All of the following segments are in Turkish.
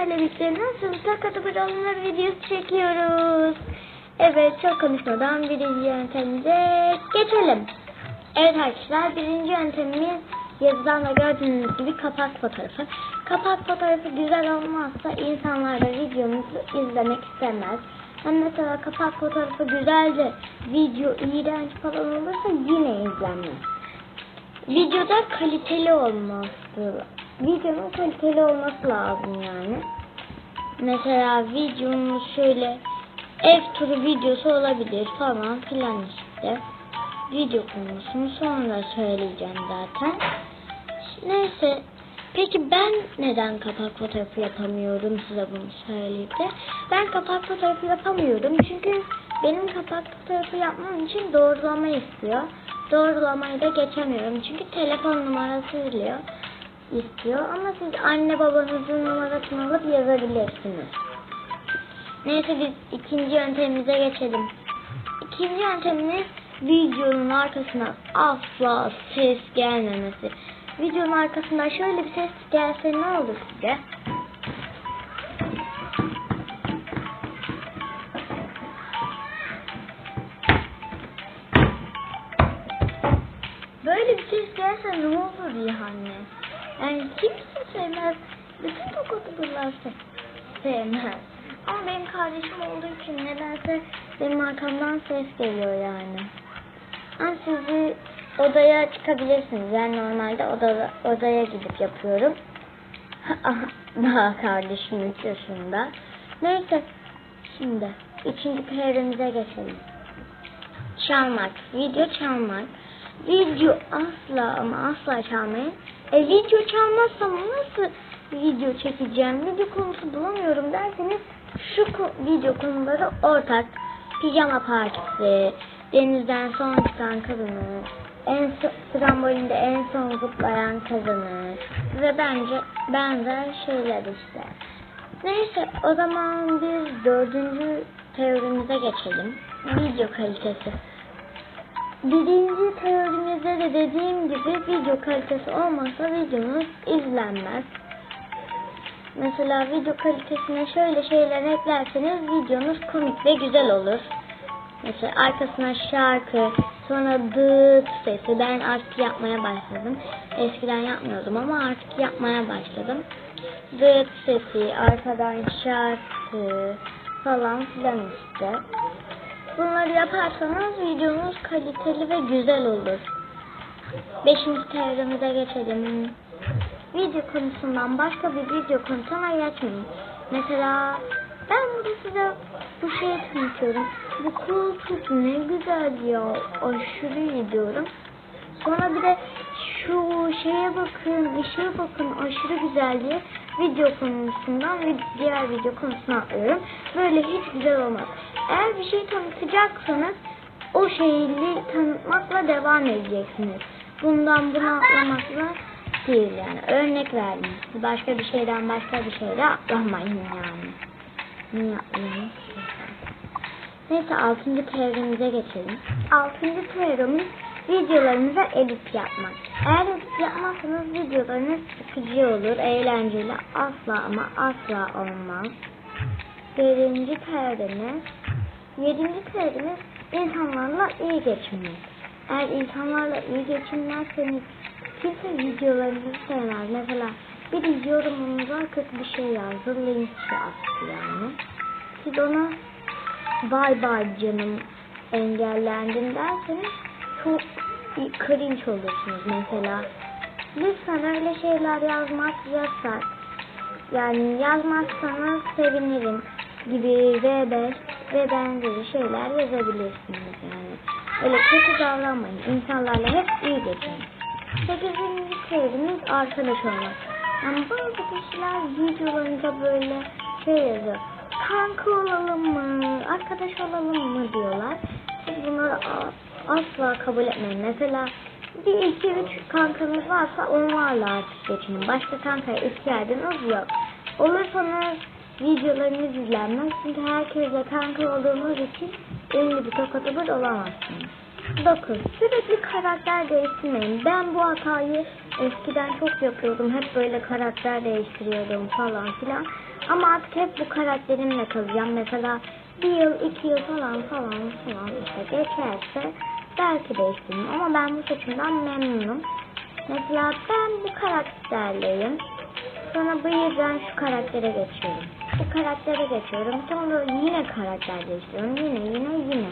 Sizlerle birlikte nasıl takatı alınır videosu çekiyoruz. Evet çok konuşmadan birinci yöntemimize geçelim. Evet arkadaşlar birinci yöntemimiz yazıdan da gördüğünüz gibi kapak fotoğrafı. Kapak fotoğrafı güzel olmazsa insanlar da videomuzu izlemek istemez. Yani mesela kapak fotoğrafı güzel de video iğrenç falan olursa yine izlenmez. Videoda kaliteli olması, videonun kaliteli olması lazım yani. Mesela videomuz şöyle ev turu videosu olabilir falan filan işte. Video konusunu sonra söyleyeceğim zaten. Neyse. Peki ben neden kapak fotoğrafı yapamıyorum size bunu söyleyip de. Ben kapak fotoğrafı yapamıyorum çünkü benim kapak fotoğrafı yapmam için doğrulama istiyor. Doğrulamayı da geçemiyorum çünkü telefon numarası iliyor, istiyor. Ama siz anne babanızın numarasını alıp yazabilirsiniz. Neyse biz ikinci yöntemimize geçelim. İkinci yöntemimiz videonun arkasına asla ses gelmemesi. Videonun arkasından şöyle bir ses gelse ne olur size? Böyle bir ses gelse ne olur yani? Yani kimse sevmez. Bütün tokatlılar se- sevmez. Ama benim kardeşim olduğu için nedense benim arkamdan ses geliyor yani. Ben sizi odaya çıkabilirsiniz. Ben normalde odada, odaya gidip yapıyorum. Daha kardeşim 3 yaşında. Neyse. Şimdi ikinci perimize geçelim. Çalmak. Video çalmak. Video asla ama asla çalmayın. E video çalmazsam nasıl video çekeceğim? Video konusu bulamıyorum derseniz şu video konuları ortak. Pijama partisi, denizden son çıkan kadını, en trambolinde en son zıplayan kadını ve bence benzer şeyler işte. Neyse o zaman biz dördüncü teorimize geçelim. Video kalitesi. Birinci teorimizde de dediğim gibi video kalitesi olmazsa videonuz izlenmez. Mesela video kalitesine şöyle şeyler eklerseniz videonuz komik ve güzel olur. Mesela arkasına şarkı, sonra dıt sesi. Ben artık yapmaya başladım. Eskiden yapmıyordum ama artık yapmaya başladım. Dıt sesi, arkadan şarkı falan filan işte. Bunları yaparsanız videonuz kaliteli ve güzel olur. Beşinci teorimize geçelim. Video konusundan başka bir video konusuna geçmeyin. Mesela ben burada size bu şeyi tanıtıyorum. Bu koltuk ne güzel ya. Aşırı iyi diyorum. Sonra bir de şu şeye bakın, işe bakın aşırı güzel diye video konusundan ve diğer video konusuna atlıyorum. Böyle hiç güzel olmaz. Eğer bir şey tanıtacaksanız o şeyi tanıtmakla devam edeceksiniz. Bundan buna atlamakla değil yani. Örnek verdim. Başka bir şeyden başka bir şeyle atlamayın yani. Niye atlayayım? Neyse altıncı teorimize geçelim. Altıncı teorimiz videolarınıza edit yapmak. Eğer edit yapmazsanız videolarınız sıkıcı olur, eğlenceli asla ama asla olmaz. Yedinci teorimiz, yedinci teorimiz insanlarla iyi geçinmek. Eğer insanlarla iyi geçinmezseniz kimse videolarınızı sevmez. Mesela bir yorumunuza kötü bir şey yazdı, link attı yani. Siz ona bay bay canım engellendin derseniz çok cringe olursunuz mesela. Lütfen öyle şeyler yazmak yasak. Yani yazmazsanız sevinirim gibi V5 ve benzeri şeyler yazabilirsiniz yani. Öyle kötü davranmayın. İnsanlarla hep iyi geçin. Sekizinci teorimiz arkadaş olmak. Yani bazı kişiler videolarında böyle şey yazıyor. Kanka olalım mı? Arkadaş olalım mı diyorlar. Siz bunları asla kabul etmeyin. Mesela bir iki üç kankanız varsa onlarla artık geçinin. Başka kankaya ihtiyacınız yok. Olursanız videolarınız izlenmez. Çünkü herkesle kanka olduğunuz için ünlü bir tokatı olamazsınız. 9. Sürekli karakter değiştirmeyin. Ben bu hatayı eskiden çok yapıyordum. Hep böyle karakter değiştiriyordum falan filan. Ama artık hep bu karakterimle kalacağım. Mesela bir yıl, iki yıl falan falan falan işte geçerse belki değiştiririm. Ama ben bu seçimden memnunum. Mesela ben bu karakterleyim. Sonra bu yüzden şu karaktere geçiyorum. Bu karaktere geçiyorum. Sonra yine karakter değiştiriyorum. Yine yine yine.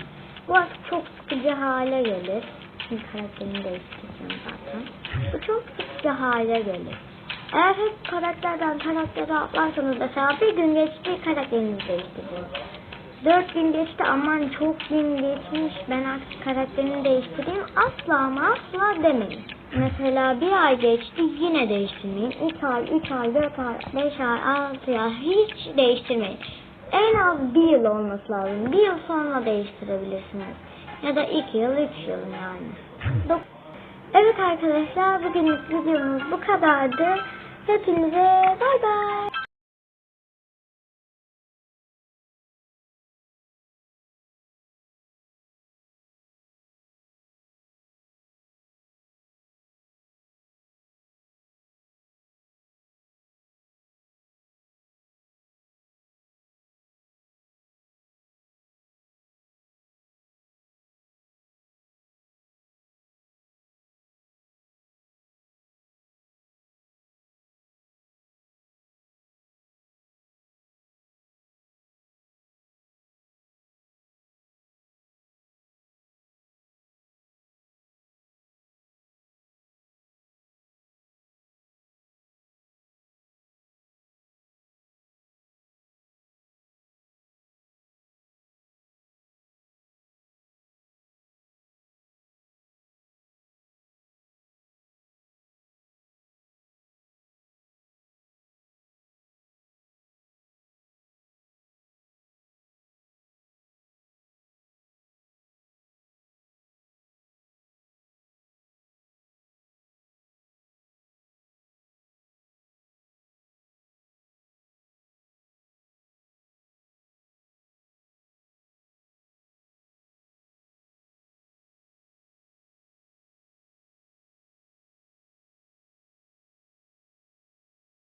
Bu artık çok sıkıcı hale gelir. Şimdi karakterimi değiştireceğim zaten. Bu çok sıkıcı hale gelir. Eğer hep karakterden karaktere atlarsanız mesela bir gün geçti karakterinizi değiştiriyorsunuz. Dört gün geçti aman çok gün geçmiş ben artık karakterimi değiştireyim asla ama asla demeyin. Mesela bir ay geçti yine değiştirmeyin. İki ay, üç ay, dört ay, beş ay, altı ay hiç değiştirmeyin. En az bir yıl olması lazım. Bir yıl sonra değiştirebilirsiniz. Ya da iki yıl, üç yıl yani. Evet arkadaşlar bugünlük videomuz bu kadardı. Hepinize bay bay.